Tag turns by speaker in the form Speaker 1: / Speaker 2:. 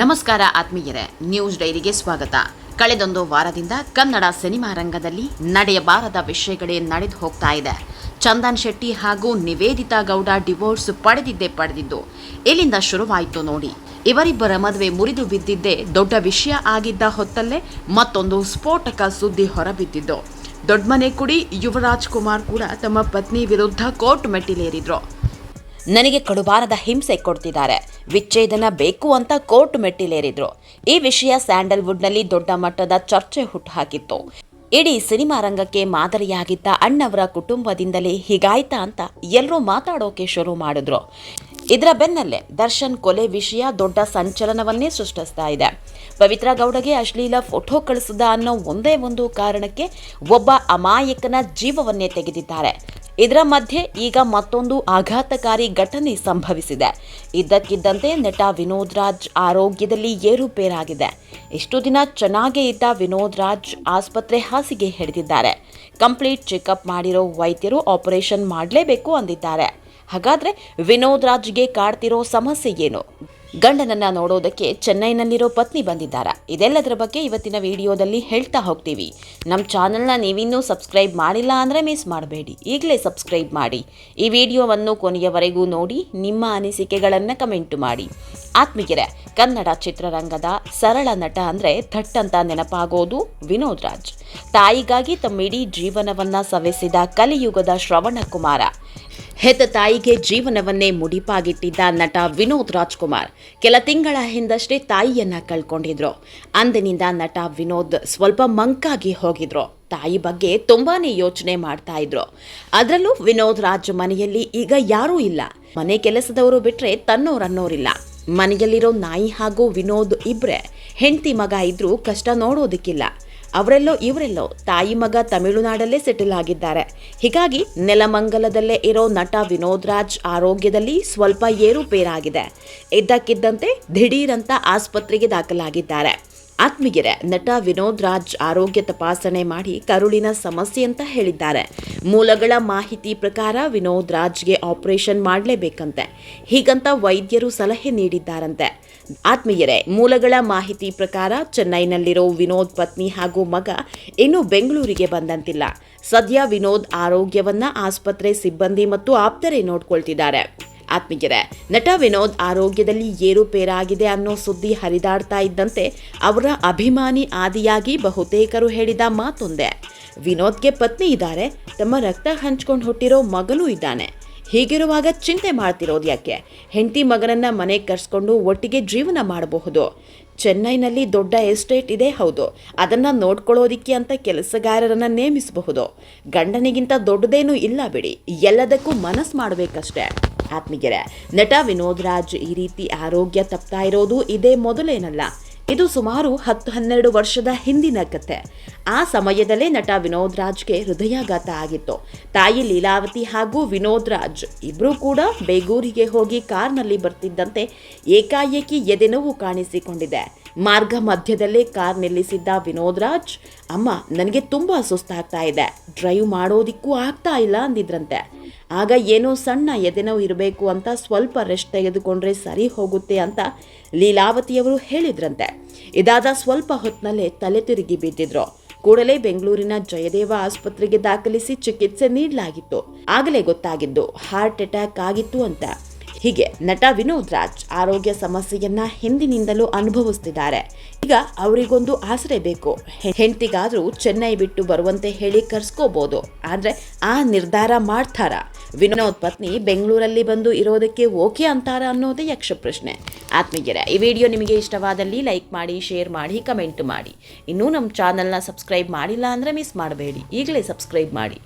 Speaker 1: ನಮಸ್ಕಾರ ಆತ್ಮೀಯರೇ, ನ್ಯೂಸ್ ಡೈರಿಗೆ ಸ್ವಾಗತ. ಕಳೆದೊಂದು ವಾರದಿಂದ ಕನ್ನಡ ಸಿನಿಮಾ ರಂಗದಲ್ಲಿ ನಡೆಯಬಾರದ ವಿಷಯಗಳೇ ನಡೆದು ಹೋಗ್ತಾ ಇದೆ. ಚಂದನ್ ಶೆಟ್ಟಿ ಹಾಗೂ ನಿವೇದಿತಾ ಗೌಡ ಡಿವೋರ್ಸ್ ಪಡೆದಿದ್ದೇ ಪಡೆದಿದ್ದು ಇಲ್ಲಿಂದ ಶುರುವಾಯಿತು ನೋಡಿ. ಇವರಿಬ್ಬರ ಮದುವೆ ಮುರಿದು ಬಿದ್ದಿದ್ದೇ ದೊಡ್ಡ ವಿಷಯ ಆಗಿದ್ದ ಹೊತ್ತಲ್ಲೇ ಮತ್ತೊಂದು ಸ್ಫೋಟಕ ಸುದ್ದಿ ಹೊರಬಿದ್ದಿದ್ದು. ದೊಡ್ಡಮನೆ ಕುಡಿ ಯುವರಾಜ್ ಕುಮಾರ್ ಕೂಡ ತಮ್ಮ ಪತ್ನಿ ವಿರುದ್ಧ ಕೋರ್ಟ್ ಮೆಟ್ಟಿಲೇರಿದ್ರು. ನನಗೆ ಕಡುಬಾರದ ಹಿಂಸೆ ಕೊಡ್ತಿದ್ದಾರೆ. ವಿಚ್ಛೇದನ ಬೇಕು ಅಂತ ಕೋರ್ಟ್ ಮೆಟ್ಟಿಲೇರಿದ್ರು. ಈ ವಿಷಯ ಸ್ಯಾಂಡಲ್ವುಡ್ನಲ್ಲಿ ದೊಡ್ಡ ಮಟ್ಟದ ಚರ್ಚೆ ಹುಟ್ಟುಹಾಕಿತ್ತು ಇಡೀ ಸಿನಿಮಾ ರಂಗಕ್ಕೆ ಮಾದರಿಯಾಗಿದ್ದ ಅಣ್ಣವರ ಕುಟುಂಬದಿಂದಲೇ ಹೀಗಾಯ್ತಾ ಅಂತ ಎಲ್ಲರೂ ಮಾತಾಡೋಕೆ ಶುರು ಮಾಡಿದ್ರು. ಇದರ ಬೆನ್ನಲ್ಲೇ ದರ್ಶನ್ ಕೊಲೆ ವಿಷಯ ದೊಡ್ಡ ಸಂಚಲನವನ್ನೇ ಸೃಷ್ಟಿಸ್ತಾ ಇದೆ. ಪವಿತ್ರ ಗೌಡಗೆ ಅಶ್ಲೀಲ ಫೋಟೋ ಕಳಿಸಿದ ಅನ್ನೋ ಒಂದೇ ಒಂದು ಕಾರಣಕ್ಕೆ ಒಬ್ಬ ಅಮಾಯಕನ ಜೀವವನ್ನೇ ತೆಗೆದಿದ್ದಾರೆ. ಇದರ ಮಧ್ಯೆ ಈಗ ಮತ್ತೊಂದು ಆಘಾತಕಾರಿ ಘಟನೆ ಸಂಭವಿಸಿದೆ. ಇದ್ದಕ್ಕಿದ್ದಂತೆ ನಟ ವಿನೋದ್ ರಾಜ್ ಆರೋಗ್ಯದಲ್ಲಿ ಏರುಪೇರಾಗಿದೆ. ಇಷ್ಟು ದಿನ ಚೆನ್ನಾಗೇ ಇದ್ದ ವಿನೋದ್ ರಾಜ್ ಆಸ್ಪತ್ರೆ ಹಾಸಿಗೆ ಹಿಡಿದಿದ್ದಾರೆ. ಕಂಪ್ಲೀಟ್ ಚೆಕಪ್ ಮಾಡಿರೋ ವೈದ್ಯರು ಆಪರೇಷನ್ ಮಾಡಲೇಬೇಕು ಅಂದಿದ್ದಾರೆ. ಹಾಗಾದ್ರೆ ವಿನೋದ್ ರಾಜ್ಗೆ ಕಾಡ್ತಿರೋ ಸಮಸ್ಯೆ ಏನು? ಗಂಡನನ್ನ ನೋಡೋದಕ್ಕೆ ಚೆನ್ನೈನಲ್ಲಿರೋ ಪತ್ನಿ ಬಂದಿದ್ದಾರಾ? ಇದೆಲ್ಲದರ ಬಗ್ಗೆ ಇವತ್ತಿನ ವಿಡಿಯೋದಲ್ಲಿ ಹೇಳ್ತಾ ಹೋಗ್ತೀವಿ. ನಮ್ಮ ಚಾನಲ್ನ ನೀವಿನ್ನೂ ಸಬ್ಸ್ಕ್ರೈಬ್ ಮಾಡಿಲ್ಲ ಅಂದರೆ ಮಿಸ್ ಮಾಡಬೇಡಿ. ಈಗಲೇ ಸಬ್ಸ್ಕ್ರೈಬ್ ಮಾಡಿ. ಈ ವಿಡಿಯೋವನ್ನು ಕೊನೆಯವರೆಗೂ ನೋಡಿ, ನಿಮ್ಮ ಅನಿಸಿಕೆಗಳನ್ನು ಕಮೆಂಟ್ ಮಾಡಿ. ಆತ್ಮೀಯರೇ, ಕನ್ನಡ ಚಿತ್ರರಂಗದ ಸರಳ ನಟ ಅಂದರೆ ಥಟ್ ಅಂತ ನೆನಪಾಗೋದು ವಿನೋದ್ ರಾಜ್. ತಾಯಿಗಾಗಿ ತಮ್ಮಿಡೀ ಜೀವನವನ್ನು ಸವೆಸಿದ ಕಲಿಯುಗದ ಶ್ರವಣ ಕುಮಾರ ಹೆತ್ತ ತಾಯಿಗೆ ಜೀವನವನ್ನೇ ಮುಡಿಪಾಗಿಟ್ಟಿದ್ದ ನಟ ವಿನೋದ್ ರಾಜ್ಕುಮಾರ್ ಕೆಲ ತಿಂಗಳ ಹಿಂದಷ್ಟೇ ತಾಯಿಯನ್ನ ಕಳ್ಕೊಂಡಿದ್ರು. ಅಂದಿನಿಂದ ನಟ ವಿನೋದ್ ಸ್ವಲ್ಪ ಮಂಕಾಗಿ ಹೋಗಿದ್ರು. ತಾಯಿ ಬಗ್ಗೆ ತುಂಬಾನೇ ಯೋಚನೆ ಮಾಡ್ತಾ ಇದ್ರು. ಅದರಲ್ಲೂ ವಿನೋದ್ ರಾಜ್ ಮನೆಯಲ್ಲಿ ಈಗ ಯಾರೂ ಇಲ್ಲ. ಮನೆ ಕೆಲಸದವರು ಬಿಟ್ರೆ ತನ್ನೋರನ್ನೋರಿಲ್ಲ. ಮನೆಯಲ್ಲಿರೋ ನಾಯಿ ಹಾಗೂ ವಿನೋದ್ ಇಬ್ರೆ ಹೆಂಡತಿ ಮಗ ಇದ್ರೂ ಕಷ್ಟ ನೋಡೋದಕ್ಕಿಲ್ಲ. ಅವರೆಲ್ಲೋ ಇವರೆಲ್ಲೋ ತಾಯಿ ಮಗ ತಮಿಳುನಾಡಲ್ಲೇ ಸೆಟಲ್ ಆಗಿದ್ದಾರೆ. ಹೀಗಾಗಿ ನೆಲಮಂಗಲದಲ್ಲೇ ಇರೋ ನಟ ವಿನೋದ್ ರಾಜ್ ಆರೋಗ್ಯದಲ್ಲಿ ಸ್ವಲ್ಪ ಏರುಪೇರಾಗಿದೆ. ಇದ್ದಕ್ಕಿದ್ದಂತೆ ದಿಢೀರಂತ ಆಸ್ಪತ್ರೆಗೆ ದಾಖಲಾಗಿದ್ದಾರೆ. ಆತ್ಮೀಯರೇ, ನಟ ವಿನೋದ್ ರಾಜ್ ಆರೋಗ್ಯ ತಪಾಸಣೆ ಮಾಡಿ ಕರುಳಿನ ಸಮಸ್ಯೆ ಅಂತ ಹೇಳಿದ್ದಾರೆ. ಮೂಲಗಳ ಮಾಹಿತಿ ಪ್ರಕಾರ ವಿನೋದ್ ರಾಜ್ಗೆ ಆಪರೇಷನ್ ಮಾಡಲೇಬೇಕಂತೆ. ಹೀಗಂತ ವೈದ್ಯರು ಸಲಹೆ ನೀಡಿದ್ದಾರಂತೆ. ಆತ್ಮೀಯರೇ, ಮೂಲಗಳ ಮಾಹಿತಿ ಪ್ರಕಾರ ಚೆನ್ನೈನಲ್ಲಿರೋ ವಿನೋದ್ ಪತ್ನಿ ಹಾಗೂ ಮಗ ಇನ್ನೂ ಬೆಂಗಳೂರಿಗೆ ಬಂದಂತಿಲ್ಲ. ಸದ್ಯ ವಿನೋದ್ ಆರೋಗ್ಯವನ್ನ ಆಸ್ಪತ್ರೆ, ಸಿಬ್ಬಂದಿ ಮತ್ತು ಆಪ್ತರೇ ನೋಡ್ಕೊಳ್ತಿದ್ದಾರೆ. ಆತ್ಮೀಯರೇ, ನಟ ವಿನೋದ್ ಆರೋಗ್ಯದಲ್ಲಿ ಏರುಪೇರಾಗಿದೆ ಅನ್ನೋ ಸುದ್ದಿ ಹರಿದಾಡ್ತಾ ಇದ್ದಂತೆ ಅವರ ಅಭಿಮಾನಿ ಆದಿಯಾಗಿ ಬಹುತೇಕರು ಹೇಳಿದ ಮಾತೊಂದೇ. ವಿನೋದ್ಗೆ ಪತ್ನಿ ಇದ್ದಾರೆ, ತಮ್ಮ ರಕ್ತ ಹಂಚ್ಕೊಂಡು ಹುಟ್ಟಿರೋ ಮಗನೂ ಇದ್ದಾನೆ. ಹೀಗಿರುವಾಗ ಚಿಂತೆ ಮಾಡ್ತಿರೋದು ಯಾಕೆ? ಹೆಂಡತಿ ಮಗನನ್ನ ಮನೆಗೆ ಕರ್ಸ್ಕೊಂಡು ಒಟ್ಟಿಗೆ ಜೀವನ ಮಾಡಬಹುದು. ಚೆನ್ನೈನಲ್ಲಿ ದೊಡ್ಡ ಎಸ್ಟೇಟ್ ಇದೆ ಹೌದು, ಅದನ್ನು ನೋಡ್ಕೊಳ್ಳೋದಿಕ್ಕೆ ಅಂತ ಕೆಲಸಗಾರರನ್ನ ನೇಮಿಸಬಹುದು. ಗಂಡನಿಗಿಂತ ದೊಡ್ಡದೇನೂ ಇಲ್ಲ ಬಿಡಿ, ಎಲ್ಲದಕ್ಕೂ ಮನಸ್ಸು ಮಾಡಬೇಕಷ್ಟೇ. ಆತ್ಮೀಯರೇ, ನಟ ವಿನೋದ್ ರಾಜ್ ಈ ರೀತಿ ಆರೋಗ್ಯ ತಪ್ತಾ ಇರೋದು ಇದೇ ಮೊದಲೇನಲ್ಲ. ಇದು ಸುಮಾರು ಹತ್ತು ಹನ್ನೆರಡು ವರ್ಷದ ಹಿಂದಿನ ಕತೆ. ಆ ಸಮಯದಲ್ಲೇ ನಟ ವಿನೋದ್ ರಾಜ್ಗೆ ಹೃದಯಾಘಾತ ಆಗಿತ್ತು. ತಾಯಿ ಲೀಲಾವತಿ ಹಾಗೂ ವಿನೋದ್ ರಾಜ್ ಇಬ್ಬರೂ ಕೂಡ ಬೇಗೂರಿಗೆ ಹೋಗಿ ಕಾರ್ನಲ್ಲಿ ಬರ್ತಿದ್ದಂತೆ ಏಕಾಏಕಿ ಎದೆನೋವು ಕಾಣಿಸಿಕೊಂಡಿದೆ. ಮಾರ್ಗ ಮಧ್ಯದಲ್ಲೇ ಕಾರ್ ನಿಲ್ಲಿಸಿದ್ದ ವಿನೋದ್ ರಾಜ್ ಅಮ್ಮ, ನನಗೆ ತುಂಬ ಸುಸ್ತಾಗ್ತಾ ಇದೆ. ಡ್ರೈವ್ ಮಾಡೋದಿಕ್ಕೂ ಆಗ್ತಾ ಇಲ್ಲ ಅಂದಿದ್ರಂತೆ. ಆಗ ಏನೋ ಸಣ್ಣ ಎದೆನೋ ಇರಬೇಕು ಅಂತ ಸ್ವಲ್ಪ ರೆಸ್ಟ್ ತೆಗೆದುಕೊಂಡ್ರೆ ಸರಿ ಹೋಗುತ್ತೆ ಅಂತ ಲೀಲಾವತಿಯವರು ಹೇಳಿದ್ರಂತೆ. ಇದಾದ ಸ್ವಲ್ಪ ಹೊತ್ತಿನಲ್ಲೇ ತಲೆ ತಿರುಗಿ ಬಿದ್ದಿದ್ರು. ಕೂಡಲೇ ಬೆಂಗಳೂರಿನ ಜಯದೇವ ಆಸ್ಪತ್ರೆಗೆ ದಾಖಲಿಸಿ ಚಿಕಿತ್ಸೆ ನೀಡಲಾಗಿತ್ತು. ಆಗಲೇ ಗೊತ್ತಾಗಿದ್ದು, ಹಾರ್ಟ್ ಅಟ್ಯಾಕ್ ಆಗಿತ್ತು ಅಂತ. ಹೀಗೆ ನಟ ವಿನೋದ್ ರಾಜ್ ಆರೋಗ್ಯ ಸಮಸ್ಯೆಯನ್ನ ಹಿಂದಿನಿಂದಲೂ ಅನುಭವಿಸ್ತಿದ್ದಾರೆ. ಈಗ ಅವರಿಗೊಂದು ಆಸರೆ ಬೇಕು. ಹೆಂಡತಿಗಾದ್ರೂ ಚೆನ್ನೈ ಬಿಟ್ಟು ಬರುವಂತೆ ಹೇಳಿ ಕರ್ಸ್ಕೋಬಹುದು ಆದ್ರೆ ಆ ನಿರ್ಧಾರ ಮಾಡ್ತಾರ. ವಿನೋದ್ ಪತ್ನಿ ಬೆಂಗಳೂರಲ್ಲಿ ಬಂದು ಇರೋದಕ್ಕೆ ಓಕೆ ಅಂತಾರ ಅನ್ನೋದೇ ಯಕ್ಷ ಪ್ರಶ್ನೆ ಆತ್ಮೀಯರ, ಈ ವಿಡಿಯೋ ನಿಮಗೆ ಇಷ್ಟವಾದಲ್ಲಿ ಲೈಕ್ ಮಾಡಿ, ಶೇರ್ ಮಾಡಿ, ಕಮೆಂಟ್ ಮಾಡಿ. ಇನ್ನೂ ನಮ್ಮ ಚಾನಲ್ನ ಸಬ್ಸ್ಕ್ರೈಬ್ ಮಾಡಿಲ್ಲ ಅಂದರೆ ಮಿಸ್ ಮಾಡಬೇಡಿ. ಈಗಲೇ ಸಬ್ಸ್ಕ್ರೈಬ್ ಮಾಡಿ.